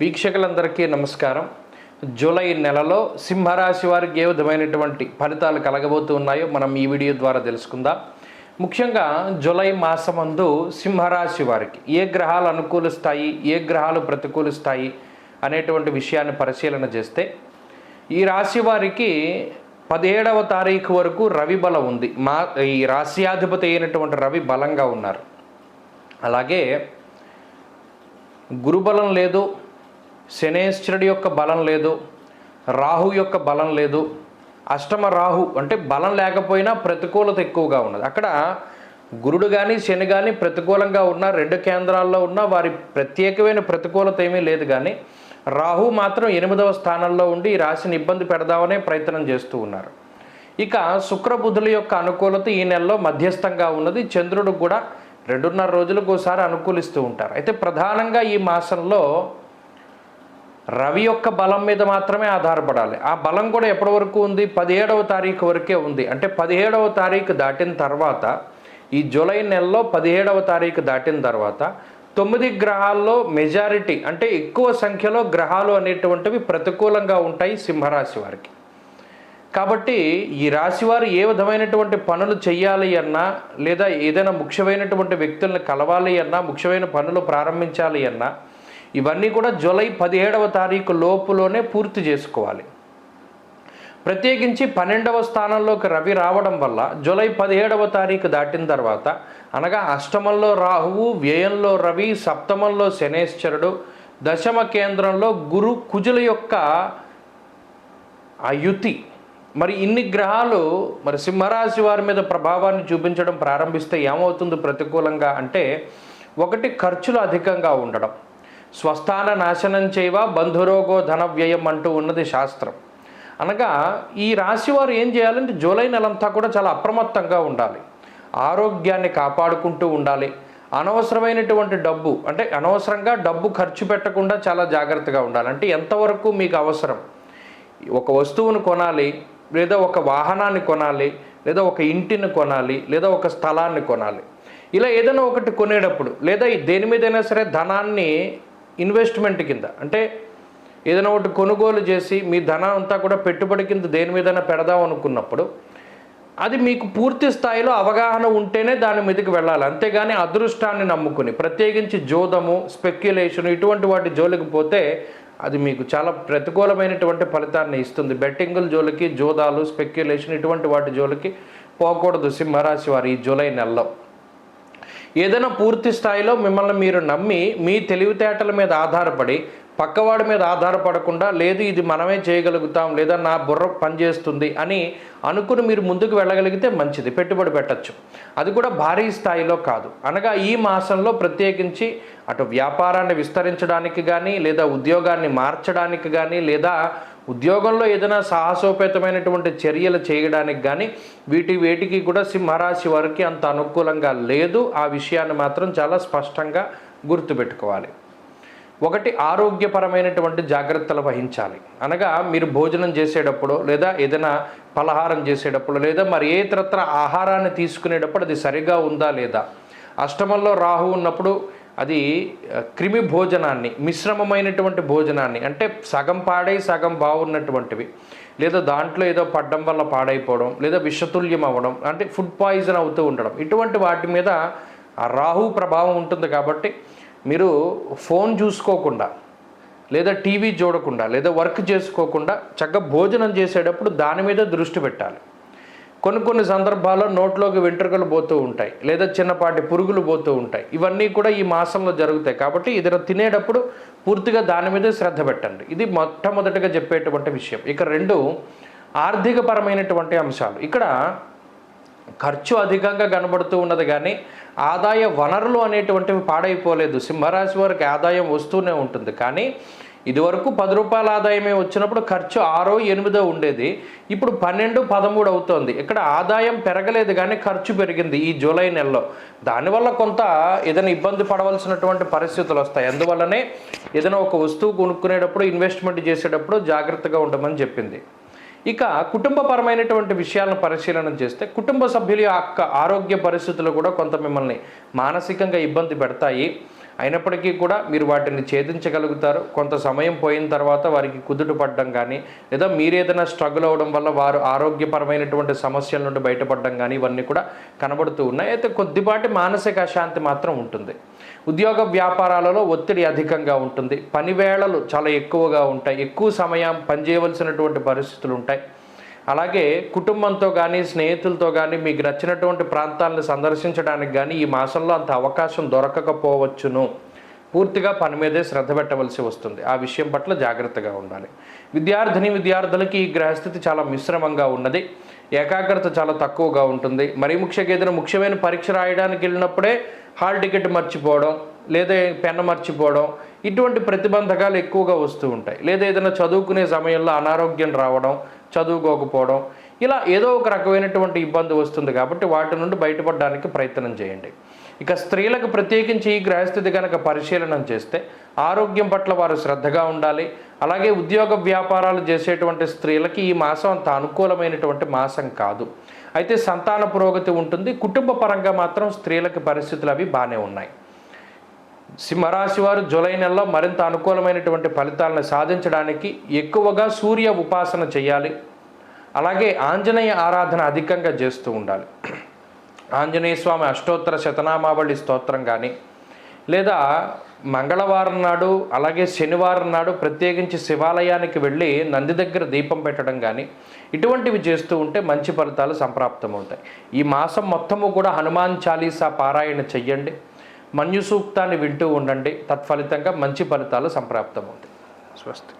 వీక్షకులందరికీ నమస్కారం. జూలై నెలలో సింహరాశి వారికి ఏ విధమైనటువంటి ఫలితాలు కలగబోతు ఉన్నాయో మనం ఈ వీడియో ద్వారా తెలుసుకుందాం. ముఖ్యంగా జూలై మాసమందు సింహరాశి వారికి ఏ గ్రహాలు అనుకూలిస్తాయి ఏ గ్రహాలు ప్రతికూలిస్తాయి అనేటువంటి విషయాన్ని పరిశీలన చేస్తే ఈ రాశి వారికి పదిహేడవ తారీఖు వరకు రవి బలం ఉంది. మా ఈ రాశ్యాధిపతి అయినటువంటి రవి బలంగా ఉన్నారు. అలాగే గురుబలం లేదు శనేశ్వరుడి యొక్క బలం లేదు రాహు యొక్క బలం లేదు. అష్టమ రాహు అంటే బలం లేకపోయినా ప్రతికూలత ఎక్కువగా ఉన్నది. అక్కడ గురుడు కానీ శని కానీ ప్రతికూలంగా ఉన్న రెండు కేంద్రాల్లో ఉన్న వారి ప్రత్యేకమైన ప్రతికూలత ఏమీ లేదు కానీ రాహు మాత్రం ఎనిమిదవ స్థానంలో ఉండి ఈ రాశిని ఇబ్బంది పెడదామనే ప్రయత్నం చేస్తూ ఉన్నారు. ఇక శుక్రబుధుల యొక్క అనుకూలత ఈ నెలలో మధ్యస్థంగా ఉన్నది. చంద్రుడు కూడా రెండున్నర రోజులకు ఒకసారి అనుకూలిస్తూ ఉంటారు. అయితే ప్రధానంగా ఈ మాసంలో రవి యొక్క బలం మీద మాత్రమే ఆధారపడాలి. ఆ బలం కూడా ఎప్పటి వరకు ఉంది? పదిహేడవ తారీఖు వరకే ఉంది. అంటే పదిహేడవ తారీఖు దాటిన తర్వాత ఈ జూలై నెలలో పదిహేడవ తారీఖు దాటిన తర్వాత తొమ్మిది గ్రహాల్లో మెజారిటీ అంటే ఎక్కువ సంఖ్యలో గ్రహాలు అనేటువంటివి ప్రతికూలంగా ఉంటాయి సింహరాశి వారికి. కాబట్టి ఈ రాశివారు ఏ విధమైనటువంటి పనులు చేయాలి అన్నా లేదా ఏదైనా ముఖ్యమైనటువంటి వ్యక్తులను కలవాలి అన్నా ముఖ్యమైన పనులు ప్రారంభించాలి అన్నా ఇవన్నీ కూడా జూలై పదిహేడవ తారీఖు లోపులోనే పూర్తి చేసుకోవాలి. ప్రత్యేకించి పన్నెండవ స్థానంలోకి రవి రావడం వల్ల జూలై పదిహేడవ తారీఖు దాటిన తర్వాత అనగా అష్టమంలో రాహువు వ్యయంలో రవి సప్తమంలో శనేశ్వరుడు దశమ కేంద్రంలో గురు కుజుల యొక్క ఆ యుతి మరి ఇన్ని గ్రహాలు మరి సింహరాశి వారి మీద ప్రభావాన్ని చూపించడం ప్రారంభిస్తే ఏమవుతుంది ప్రతికూలంగా అంటే ఒకటి ఖర్చులు అధికంగా ఉండడం. స్వస్థాన నాశనం చేయవ బంధురోగో ధన వ్యయం అంటూ ఉన్నది శాస్త్రం. అనగా ఈ రాశి వారు ఏం చేయాలంటే జూలై నెలంతా కూడా చాలా అప్రమత్తంగా ఉండాలి. ఆరోగ్యాన్ని కాపాడుకుంటూ ఉండాలి. అనవసరమైనటువంటి డబ్బు అంటే అనవసరంగా డబ్బు ఖర్చు పెట్టకుండా చాలా జాగ్రత్తగా ఉండాలి. అంటే ఎంతవరకు మీకు అవసరం? ఒక వస్తువును కొనాలి లేదా ఒక వాహనాన్ని కొనాలి లేదా ఒక ఇంటిని కొనాలి లేదా ఒక స్థలాన్ని కొనాలి. ఇలా ఏదైనా ఒకటి కొనేటప్పుడు లేదా దేని మీదైనా సరే ధనాన్ని ఇన్వెస్ట్మెంట్ కింద. అంటే ఏదైనా ఒకటి కొనుగోలు చేసి మీ ధనం అంతా కూడా పెట్టుబడి కింద దేని మీదైనా పెడదాం అనుకున్నప్పుడు అది మీకు పూర్తి స్థాయిలో అవగాహన ఉంటేనే దాని మీదకి వెళ్ళాలి. అంతేగాని అదృష్టాన్ని నమ్ముకుని ప్రత్యేకించి జోదము స్పెక్యులేషన్ ఇటువంటి వాటి జోలికి పోతే అది మీకు చాలా ప్రతికూలమైనటువంటి ఫలితాన్ని ఇస్తుంది. బెట్టింగుల జోలికి జోదాలు స్పెక్యులేషన్ ఇటువంటి వాటి జోలికి పోకూడదు సింహరాశి వారు ఈ జూలై నెలలో. ఏదైనా పూర్తి స్థాయిలో మిమ్మల్ని మీరు నమ్మి మీ తెలివితేటల మీద ఆధారపడి పక్కవాడి మీద ఆధారపడకుండా లేదు ఇది మనమే చేయగలుగుతాం లేదా నా బుర్ర పనిచేస్తుంది అని అనుకుని మీరు ముందుకు వెళ్ళగలిగితే మంచిది పెట్టుబడి పెట్టచ్చు. అది కూడా భారీ స్థాయిలో కాదు. అనగా ఈ మాసంలో ప్రత్యేకించి అటు వ్యాపారాన్ని విస్తరించడానికి కానీ లేదా ఉద్యోగాన్ని మార్చడానికి కానీ లేదా ఉద్యోగంలో ఏదైనా సాహసోపేతమైనటువంటి చర్యలు చేయడానికి కానీ వీటి వేటికి కూడా సింహరాశి వారికి అంత అనుకూలంగా లేదు. ఆ విషయాన్ని మాత్రం చాలా స్పష్టంగా గుర్తుపెట్టుకోవాలి. ఒకటి ఆరోగ్యపరమైనటువంటి జాగ్రత్తలు వహించాలి. అనగా మీరు భోజనం చేసేటప్పుడు లేదా ఏదైనా పలహారం చేసేటప్పుడు లేదా మరి ఏ ఇతరత్ర ఆహారాన్ని తీసుకునేటప్పుడు అది సరిగా ఉందా లేదా? అష్టమంలో రాహు ఉన్నప్పుడు అది క్రిమి భోజనాన్ని మిశ్రమమైనటువంటి భోజనాన్ని అంటే సగం పాడై సగం బాగున్నటువంటివి లేదా దాంట్లో ఏదో పడ్డం వల్ల పాడైపోవడం లేదా విషతుల్యం అవ్వడం అంటే ఫుడ్ పాయిజన్ అవుతూ ఉండడం ఇటువంటి వాటి మీద రాహు ప్రభావం ఉంటుంది కాబట్టి మీరు ఫోన్ చూసుకోకుండా లేదా టీవీ చూడకుండా లేదా వర్క్ చేసుకోకుండా చక్కగా భోజనం చేసేటప్పుడు దాని మీద దృష్టి పెట్టాలి. కొన్ని కొన్ని సందర్భాల్లో నోట్లోకి వెంట్రుకలు పోతూ ఉంటాయి లేదా చిన్నపాటి పురుగులు పోతూ ఉంటాయి. ఇవన్నీ కూడా ఈ మాసంలో జరుగుతాయి. కాబట్టి ఇది తినేటప్పుడు పూర్తిగా దాని మీద శ్రద్ధ పెట్టండి. ఇది మొట్టమొదటిగా చెప్పేటువంటి విషయం. ఇక రెండు ఆర్థికపరమైనటువంటి అంశాలు. ఇక్కడ ఖర్చు అధికంగా కనబడుతూ ఉన్నది కానీ ఆదాయ వనరులు అనేటువంటివి పాడైపోలేదు. సింహరాశి వారికి ఆదాయం వస్తూనే ఉంటుంది. కానీ ఇదివరకు పది రూపాయల ఆదాయమే వచ్చినప్పుడు ఖర్చు ఆరో ఎనిమిదో ఉండేది. ఇప్పుడు పన్నెండు పదమూడు అవుతోంది. ఇక్కడ ఆదాయం పెరగలేదు కానీ ఖర్చు పెరిగింది ఈ జూలై నెలలో. దానివల్ల కొంత ఏదైనా ఇబ్బంది పడవలసినటువంటి పరిస్థితులు వస్తాయి. అందువల్లనే ఏదైనా ఒక వస్తువు కొనుక్కునేటప్పుడు ఇన్వెస్ట్మెంట్ చేసేటప్పుడు జాగ్రత్తగా ఉండమని చెప్పింది. ఇక కుటుంబపరమైనటువంటి విషయాలను పరిశీలన చేస్తే కుటుంబ సభ్యుల యొక్క ఆరోగ్య పరిస్థితులు కూడా కొంత మిమ్మల్ని మానసికంగా ఇబ్బంది పెడతాయి. అయినప్పటికీ కూడా మీరు వాటిని ఛేదించగలుగుతారు. కొంత సమయం పోయిన తర్వాత వారికి కుదుట పడడం కానీ లేదా మీరేదైనా స్ట్రగుల్ అవ్వడం వల్ల వారు ఆరోగ్యపరమైనటువంటి సమస్యల నుండి బయటపడడం కానీ ఇవన్నీ కూడా కనబడుతూ ఉన్నాయి. అయితే కొద్దిపాటి మానసిక అశాంతి మాత్రం ఉంటుంది. ఉద్యోగ వ్యాపారాలలో ఒత్తిడి అధికంగా ఉంటుంది. పనివేళలు చాలా ఎక్కువగా ఉంటాయి. ఎక్కువ సమయం పనిచేయవలసినటువంటి పరిస్థితులు ఉంటాయి. అలాగే కుటుంబంతో కానీ స్నేహితులతో కానీ మీకు నచ్చినటువంటి ప్రాంతాలను సందర్శించడానికి కానీ ఈ మాసంలో అంత అవకాశం దొరకకపోవచ్చును. పూర్తిగా పని మీదే శ్రద్ధ పెట్టవలసి వస్తుంది. ఆ విషయం పట్ల జాగ్రత్తగా ఉండాలి. విద్యార్థిని విద్యార్థులకి ఈ గ్రహస్థితి చాలా మిశ్రమంగా ఉన్నది. ఏకాగ్రత చాలా తక్కువగా ఉంటుంది. మరీ ముఖ్యంగా ఏదైనా ముఖ్యమైన పరీక్ష రాయడానికి వెళ్ళినప్పుడే హాల్ టికెట్ మర్చిపోవడం లేదా పెన్ను మర్చిపోవడం ఇటువంటి ప్రతిబంధకాలు ఎక్కువగా వస్తూ ఉంటాయి. లేదా ఏదైనా చదువుకునే సమయంలో అనారోగ్యం రావడం చదువుకోకపోవడం ఇలా ఏదో ఒక రకమైనటువంటి ఇబ్బంది వస్తుంది కాబట్టి వాటి నుండి బయటపడడానికి ప్రయత్నం చేయండి. ఇక స్త్రీలకు ప్రత్యేకించి ఈ గ్రహస్థితి కనుక పరిశీలనం చేస్తే ఆరోగ్యం పట్ల వారు శ్రద్ధగా ఉండాలి. అలాగే ఉద్యోగ వ్యాపారాలు చేసేటువంటి స్త్రీలకి ఈ మాసం అంత అనుకూలమైనటువంటి మాసం కాదు. అయితే సంతాన పురోగతి ఉంటుంది. కుటుంబ పరంగా మాత్రం స్త్రీలకు పరిస్థితులు అవి బాగానే ఉన్నాయి. సింహరాశి వారు జూలై నెలలో మరింత అనుకూలమైనటువంటి ఫలితాలను సాధించడానికి ఎక్కువగా సూర్య ఉపాసన చేయాలి. అలాగే ఆంజనేయ ఆరాధన అధికంగా చేస్తూ ఉండాలి. ఆంజనేయ స్వామి అష్టోత్తర శతనామావళి స్తోత్రం కానీ లేదా మంగళవారం నాడు అలాగే శనివారం నాడు ప్రత్యేకించి శివాలయానికి వెళ్ళి నంది దగ్గర దీపం పెట్టడం కానీ ఇటువంటివి చేస్తూ ఉంటే మంచి ఫలితాలు సంప్రాప్తమవుతాయి. ఈ మాసం మొత్తము కూడా హనుమాన్ చాలీసా పారాయణ చెయ్యండి. మన్యు సూక్తాన్ని వింటూ ఉండండి. తత్ఫలితంగా మంచి ఫలితాలు సంప్రాప్తమవుతాయి. స్వస్తి.